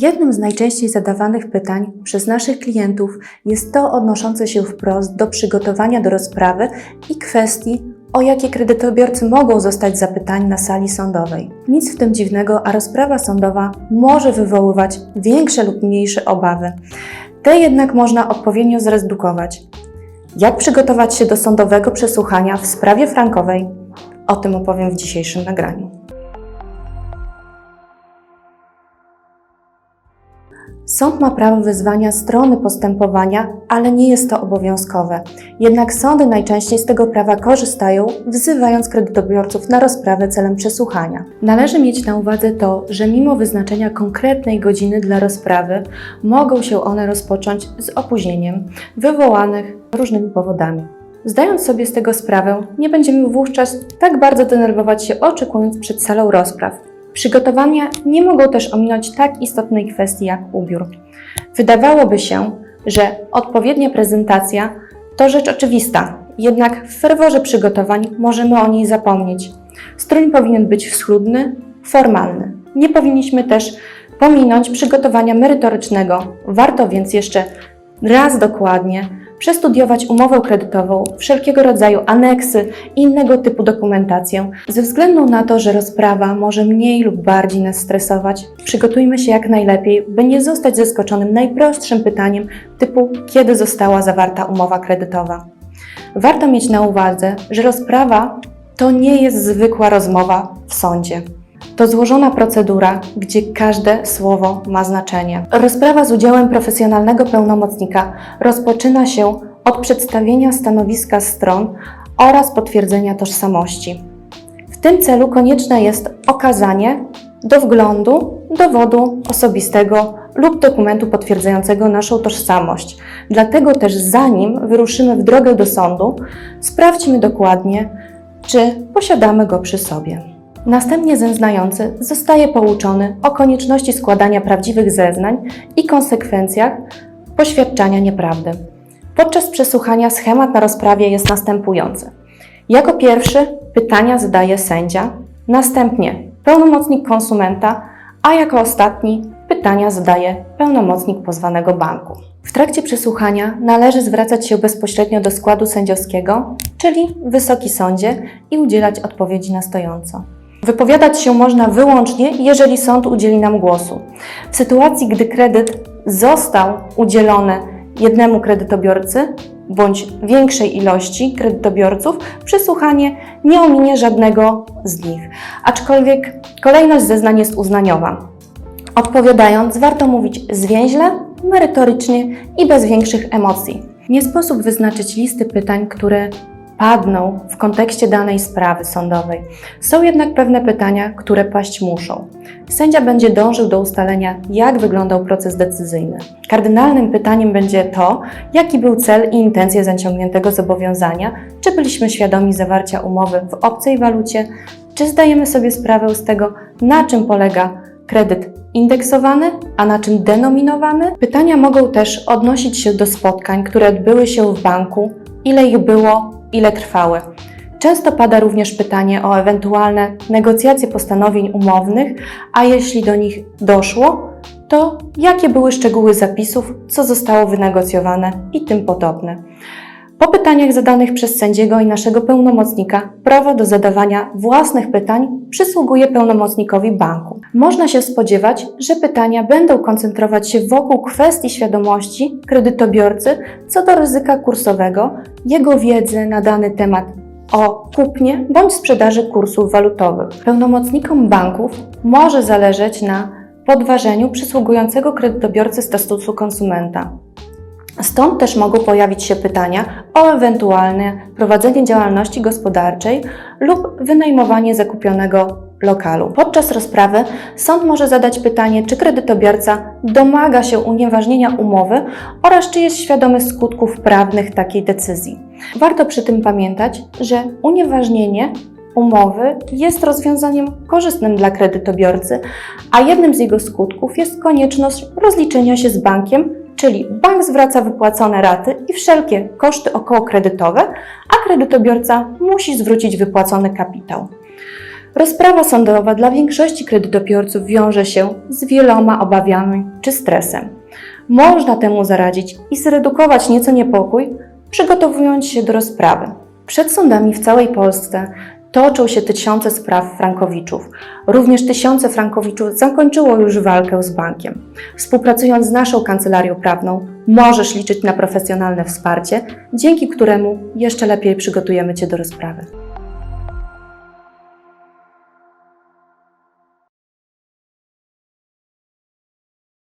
Jednym z najczęściej zadawanych pytań przez naszych klientów jest to odnoszące się wprost do przygotowania do rozprawy i kwestii, o jakie kredytobiorcy mogą zostać zapytani na sali sądowej. Nic w tym dziwnego, a rozprawa sądowa może wywoływać większe lub mniejsze obawy. Te jednak można odpowiednio zredukować. Jak przygotować się do sądowego przesłuchania w sprawie frankowej? O tym opowiem w dzisiejszym nagraniu. Sąd ma prawo wezwania strony postępowania, ale nie jest to obowiązkowe. Jednak sądy najczęściej z tego prawa korzystają, wzywając kredytobiorców na rozprawę celem przesłuchania. Należy mieć na uwadze to, że mimo wyznaczenia konkretnej godziny dla rozprawy, mogą się one rozpocząć z opóźnieniem, wywołanych różnymi powodami. Zdając sobie z tego sprawę, nie będziemy wówczas tak bardzo denerwować się oczekując przed salą rozpraw. Przygotowania nie mogą też ominąć tak istotnej kwestii jak ubiór. Wydawałoby się, że odpowiednia prezentacja to rzecz oczywista, jednak w ferworze przygotowań możemy o niej zapomnieć. Strój powinien być schludny, formalny. Nie powinniśmy też pominąć przygotowania merytorycznego. Warto więc jeszcze raz dokładnie przestudiować umowę kredytową, wszelkiego rodzaju aneksy i innego typu dokumentację. Ze względu na to, że rozprawa może mniej lub bardziej nas stresować, przygotujmy się jak najlepiej, by nie zostać zaskoczonym najprostszym pytaniem typu kiedy została zawarta umowa kredytowa. Warto mieć na uwadze, że rozprawa to nie jest zwykła rozmowa w sądzie. To złożona procedura, gdzie każde słowo ma znaczenie. Rozprawa z udziałem profesjonalnego pełnomocnika rozpoczyna się od przedstawienia stanowiska stron oraz potwierdzenia tożsamości. W tym celu konieczne jest okazanie do wglądu dowodu osobistego lub dokumentu potwierdzającego naszą tożsamość. Dlatego też zanim wyruszymy w drogę do sądu, sprawdźmy dokładnie, czy posiadamy go przy sobie. Następnie zeznający zostaje pouczony o konieczności składania prawdziwych zeznań i konsekwencjach poświadczania nieprawdy. Podczas przesłuchania schemat na rozprawie jest następujący. Jako pierwszy pytania zadaje sędzia, następnie pełnomocnik konsumenta, a jako ostatni pytania zadaje pełnomocnik pozwanego banku. W trakcie przesłuchania należy zwracać się bezpośrednio do składu sędziowskiego, czyli Wysoki Sądzie, i udzielać odpowiedzi na stojąco. Wypowiadać się można wyłącznie, jeżeli sąd udzieli nam głosu. W sytuacji, gdy kredyt został udzielony jednemu kredytobiorcy bądź większej ilości kredytobiorców, przesłuchanie nie ominie żadnego z nich. Aczkolwiek kolejność zeznań jest uznaniowa. Odpowiadając, warto mówić zwięźle, merytorycznie i bez większych emocji. Nie sposób wyznaczyć listy pytań, które padną w kontekście danej sprawy sądowej. Są jednak pewne pytania, które paść muszą. Sędzia będzie dążył do ustalenia, jak wyglądał proces decyzyjny. Kardynalnym pytaniem będzie to, jaki był cel i intencje zaciągniętego zobowiązania, czy byliśmy świadomi zawarcia umowy w obcej walucie, czy zdajemy sobie sprawę z tego, na czym polega kredyt indeksowany, a na czym denominowany. Pytania mogą też odnosić się do spotkań, które odbyły się w banku, ile ich było, ile trwały. Często pada również pytanie o ewentualne negocjacje postanowień umownych, a jeśli do nich doszło, to jakie były szczegóły zapisów, co zostało wynegocjowane i tym podobne. Po pytaniach zadanych przez sędziego i naszego pełnomocnika, prawo do zadawania własnych pytań przysługuje pełnomocnikowi banku. Można się spodziewać, że pytania będą koncentrować się wokół kwestii świadomości kredytobiorcy co do ryzyka kursowego, jego wiedzy na dany temat o kupnie bądź sprzedaży kursów walutowych. Pełnomocnikom banków może zależeć na podważeniu przysługującego kredytobiorcy statusu konsumenta. Stąd też mogą pojawić się pytania o ewentualne prowadzenie działalności gospodarczej lub wynajmowanie zakupionego lokalu. Podczas rozprawy sąd może zadać pytanie, czy kredytobiorca domaga się unieważnienia umowy oraz czy jest świadomy skutków prawnych takiej decyzji. Warto przy tym pamiętać, że unieważnienie umowy jest rozwiązaniem korzystnym dla kredytobiorcy, a jednym z jego skutków jest konieczność rozliczenia się z bankiem czyli bank zwraca wypłacone raty i wszelkie koszty okołokredytowe, a kredytobiorca musi zwrócić wypłacony kapitał. Rozprawa sądowa dla większości kredytobiorców wiąże się z wieloma obawami czy stresem. Można temu zaradzić i zredukować nieco niepokój, przygotowując się do rozprawy. Przed sądami w całej Polsce toczą się tysiące spraw frankowiczów. Również tysiące frankowiczów zakończyło już walkę z bankiem. Współpracując z naszą kancelarią prawną, możesz liczyć na profesjonalne wsparcie, dzięki któremu jeszcze lepiej przygotujemy Cię do rozprawy.